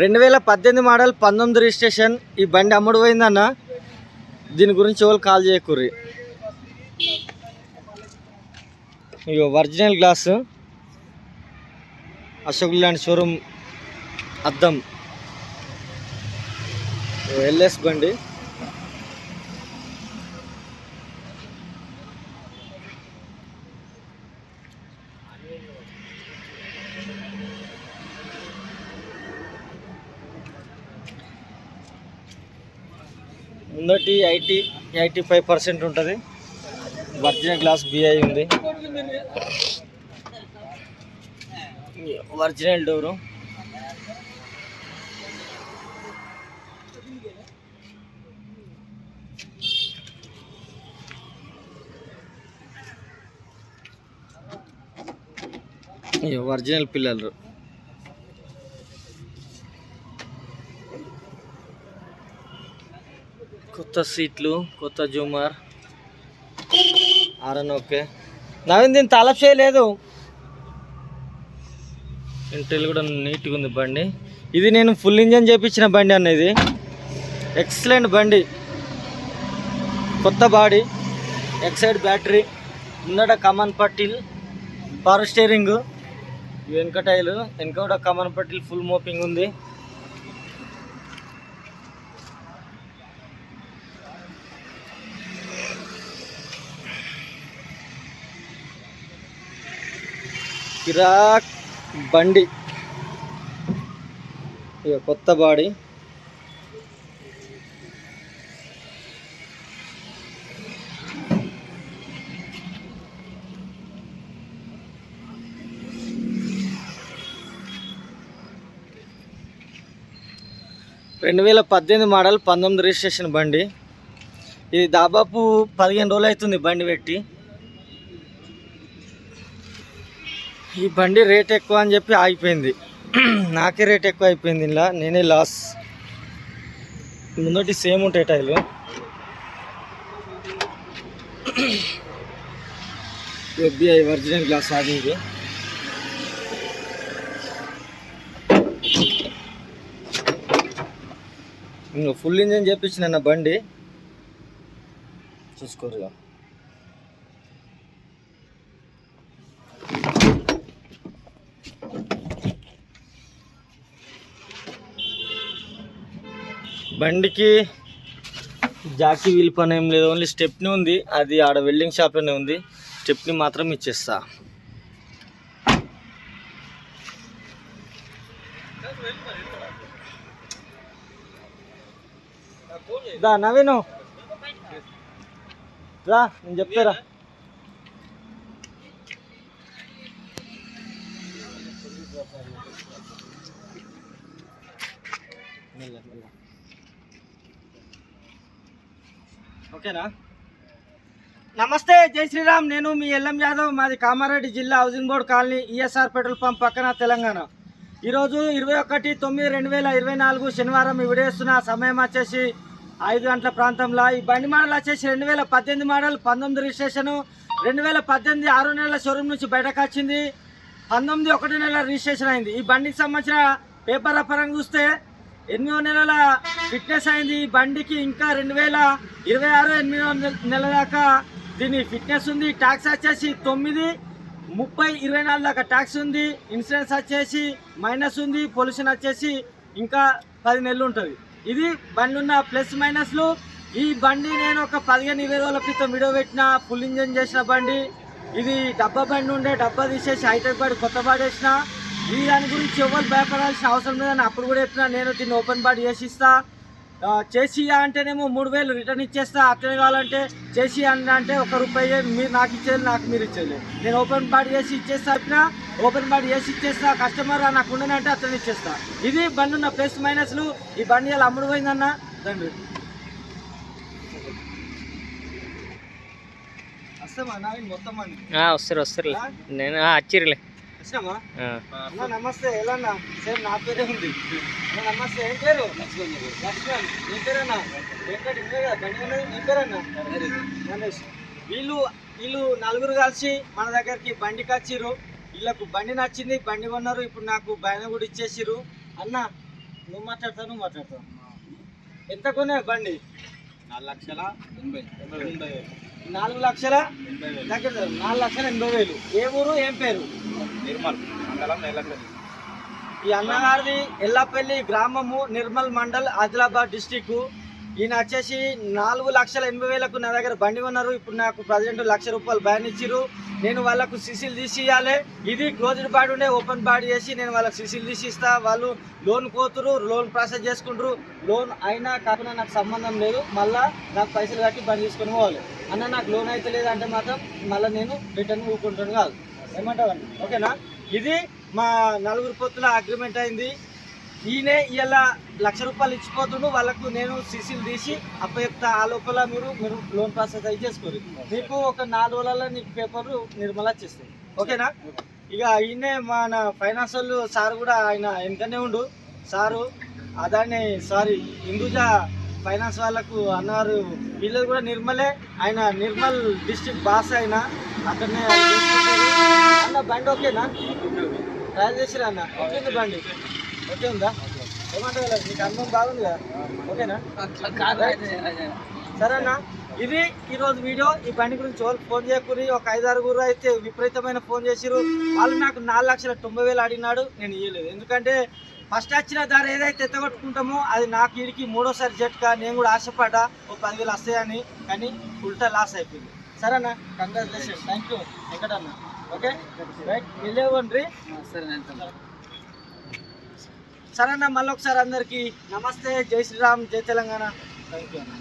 రెండు వేల పద్దెనిమిది మోడల్ పంతొమ్మిది రిజిస్ట్రేషన్. ఈ బండి అమ్ముడు పోయిందన్న దీని గురించి ఎవరు కాల్ చేయకూర్రి. ఇగో original glass. Ashok Leyland showroom అద్దం. ఎల్ఎస్ బండి. ముందటి ఎయిటీ ఎయిటీ ఫైవ్ పర్సెంట్ ఉంటుంది. ఒరిజినల్ గ్లాస్ బిఐ ఉంది. Original door. ఒరిజినల్ పిల్లలు. కొత్త సీట్లు కొత్త జూమర్. Aaron okay. నవీన్ దీన్ని తలప్ చేయలేదు ఇంటర్వ్యూ కూడా నీట్గా ఉంది బండి. ఇది నేను ఫుల్ ఇంజన్ చేపించిన బండి అనేది ఎక్సలెంట్ బండి. కొత్త బాడీ. Exide battery. ముందట కమాన్ పట్టిల్. Power steering. వెనుక టైలు. వెనుక కూడా కమన్ పట్టిల్. ఫుల్ మోపింగ్ ఉంది. కిరాక్ బండి. ఇక కొత్త బాడీ. రెండు వేల పద్దెనిమిది మోడల్ పంతొమ్మిది రిజిస్ట్రేషన్ బండి. ఇది దాదాపు పదిహేను రోజులు అవుతుంది బండి పెట్టి. ఈ బండి రేట్ ఎక్కువ అని చెప్పి ఆగిపోయింది. నాకే రేట్ ఎక్కువ అయిపోయింది ఇలా నేనే లాస్ ముందటి సేమ్ ఉంటాయి టైలు ఎఫ్బిఐ ఒరిజినల్ గ్లాస్ ఆగింది ఇంకా ఫుల్ ఇంజన్ చేపించిన బండి. చూసుకోరుగా బండికి జాకీ వీల్ పని ఏం లేదు ఓన్లీ స్టెప్ని ఉంది అది ఆడ వెల్డింగ్ షాప్లోనే ఉంది స్టెప్ని మాత్రం ఇచ్చేస్తా. దా నవీను. రా నేను చెప్తారా? మెల్ల మెల్ల ఓకేనా? నమస్తే జై శ్రీరామ్. నేను మీ ఎల్ఎం యాదవ్. మాది కామారెడ్డి జిల్లా housing board colony ESR petrol pump పక్కన తెలంగాణ. ఈరోజు ఇరవై ఒకటి తొమ్మిది రెండు వేల ఇరవై నాలుగు శనివారం విడేస్తున్న సమయం వచ్చేసి ఐదు గంటల ప్రాంతంలో. ఈ బండి మోడల్ వచ్చేసి రెండు వేల పద్దెనిమిది మోడల్ పంతొమ్మిది రిజిస్ట్రేషన్ రెండు వేల పద్దెనిమిది ఆరు నెలల షోరూమ్ నుంచి బయటకు వచ్చింది. పంతొమ్మిది ఒకటి నెల రిజిస్ట్రేషన్ అయింది. ఈ బండికి సంబంధించిన పేపర్ల పరంగా చూస్తే ఎనిమిదో నెలల ఫిట్నెస్ అయింది. ఈ బండికి ఇంకా రెండు వేల ఇరవై ఆరు ఎనిమిదో నెల- దాకా దీని ఫిట్నెస్ ఉంది. ట్యాక్స్ వచ్చేసి తొమ్మిది ముప్పై ఇరవై నాలుగు దాకా ట్యాక్స్ ఉంది. ఇన్సూరెన్స్ వచ్చేసి మైనస్ ఉంది. పొల్యూషన్ వచ్చేసి ఇంకా పది నెలలు ఉంటుంది. ఇది బండి ఉన్న ప్లస్ మైనస్లు. ఈ బండి నేను ఒక పదిహేను ఇరవై రోజుల క్రితం వీడియో పెట్టిన ఫుల్ ఇంజన్ చేసిన బండి. ఇది డబ్బా బండి ఉండే డబ్బా తీసేసి హైటెక్ బండి కొత్త బాడీ వేసిన. ఈ దాని గురించి ఎవరు భయపడాల్సిన అవసరం లేదని అప్పుడు కూడా చెప్పిన నేను దీన్ని ఓపెన్ బాడీ చేసి ఇస్తా చేసి అంటేనేమో మూడు వేలు రిటర్న్ ఇచ్చేస్తా అట్లనే కావాలంటే చేసి అంటే ఒక రూపాయి మీరు నాకు ఇచ్చేది నాకు మీరు ఇచ్చేది. నేను ఓపెన్ బాడీ చేసి ఇచ్చేస్తా చెప్పిన ఓపెన్ బాడీ చేసి ఇచ్చేస్తా కస్టమర్ నాకు ఉండనంటే అట్లనే ఇచ్చేస్తా. ఇది బండి ఉన్న ప్లస్ మైనస్లు ఈ బండి ఇలా అమ్ముడు పోయిందన్న? దండి వస్తామా? మొత్తం వస్తారు వస్తారు. నేను వచ్చిర్లే వచ్చినామా? నమస్తే. ఎలా అన్న సేమ్ నా పేరే ఉంది. నమస్తే. ఏం పేరు? లక్ష్మణ్. నీ పేరన్నా? వెంకటి. ఇదే కదా. బండి ఉన్నది నీ పేరన్నా? గణేష్. వీళ్ళు వీళ్ళు నలుగురు కలిసి మన దగ్గరికి బండికి వచ్చిర్రు వీళ్ళకు బండి నచ్చింది బండి కొన్నారు. ఇప్పుడు నాకు బయన కూడా ఇచ్చేసిరు అన్న నువ్వు మాట్లాడతావు నువ్వు మాట్లాడతావు. ఎంత కొన్నావు బండి? నాలుగు లక్షల ఎనభై ఎనభై నాలుగు లక్షల ఎనభై వేలు. దగ్గర నాలుగు లక్షల ఎనభై వేలు. ఏ ఊరు ఏం పేరు? నిర్మల్ మండలం ఈ అన్నగారిది ఎల్లపల్లి గ్రామము నిర్మల్ మండల్ ఆదిలాబాద్ డిస్టిక్ ఈయన వచ్చేసి నాలుగు లక్షల ఎనభై వేలకు నా దగ్గర బండి ఉన్నారు ఇప్పుడు నాకు ప్రజెంట్ లక్ష రూపాయలు బ్యాన్ ఇచ్చిర్రు. నేను వాళ్ళకు సిసిల్ తీసి ఇవ్వాలి ఇది క్లోజ్డ్ బాడీ ఉండే ఓపెన్ బాడీ చేసి నేను వాళ్ళకి సిసిల్ తీసి ఇస్తా వాళ్ళు లోన్ కోతురు లోన్ ప్రాసెస్ చేసుకుంటారు. లోన్ అయినా కాకుండా నాకు సంబంధం లేదు. మళ్ళా నాకు పైసలు కట్టి బండి తీసుకొని పోవాలి. అన్న నాకు లోన్ అయితే లేదంటే మాత్రం మళ్ళీ నేను రిటర్న్ ఊకుంటాను కాదు. ఏమంటావండి ఓకేనా? ఇది మా నలుగురు పొత్తుల అగ్రిమెంట్ అయింది. ఈయనే ఇలా లక్ష రూపాయలు ఇచ్చిపోతుండు వాళ్ళకు నేను సీసీలు తీసి అప్పచెప్తా ఆ లోపల మీరు మీరు లోన్ ప్రాసెస్ అయి చేసుకోరు. మీకు ఒక నాలుగు రోజులలో నీకు పేపర్లు నిర్మలా చేస్తాయి ఓకేనా? ఇక ఈయనే మన ఫైనాన్స్ వాళ్ళు సార్ కూడా ఆయన వెనకనే ఉండు సారు అదాన్ని సారీ హిందూజా ఫైనాన్స్ వాళ్ళకు అన్నారు వీళ్ళు కూడా నిర్మలే ఆయన నిర్మల్ డిస్ట్రిక్ట్ బాస్ ఆయన అక్కడనే అన్న బండి ఓకేనా? ట్రయల్ చేసిరా అన్న? ఓకే బండి. ఓకే ఉందా? ఏమంటారు మీకు అనుభవం బాగుంది కదా? ఓకేనా? సరే అన్న ఇది ఈరోజు వీడియో. ఈ బండి గురించి వాళ్ళు ఫోన్ చేయకూరి ఒక ఐదారుగురు అయితే విపరీతమైన ఫోన్ చేసిరు వాళ్ళు నాకు నాలుగు లక్షల తొంభై వేలు అడిగినాడు నేను ఇవ్వలేదు ఎందుకంటే ఫస్ట్ వచ్చిన ధర ఏదైతే ఎత్తగొట్టుకుంటామో అది నాకు వీడికి మూడోసారి జట్కా నేను కూడా ఆశపడ్డా. ఒక పదివేలు వస్తాయని కానీ ఉల్టా లాస్ అయిపోయింది. సరేనా కంగ్రాచులేషన్ థ్యాంక్ యూ వెంకటన్న. ఓకే? రైట్ వెళ్ళేవ్వండి సరే అన్న మళ్ళీ ఒకసారి అందరికీ నమస్తే జై శ్రీరామ్ జై తెలంగాణ. థ్యాంక్ యూ అన్న.